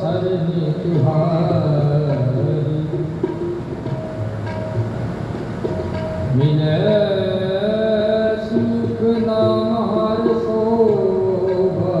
ਸਰਨੀ ਤੁਹਾਰੀ ਮਿਲੇ ਸੁਖ ਨਾ ਹਰ ਸੋਭਾ।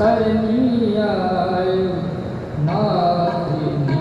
Saraniyai Nathini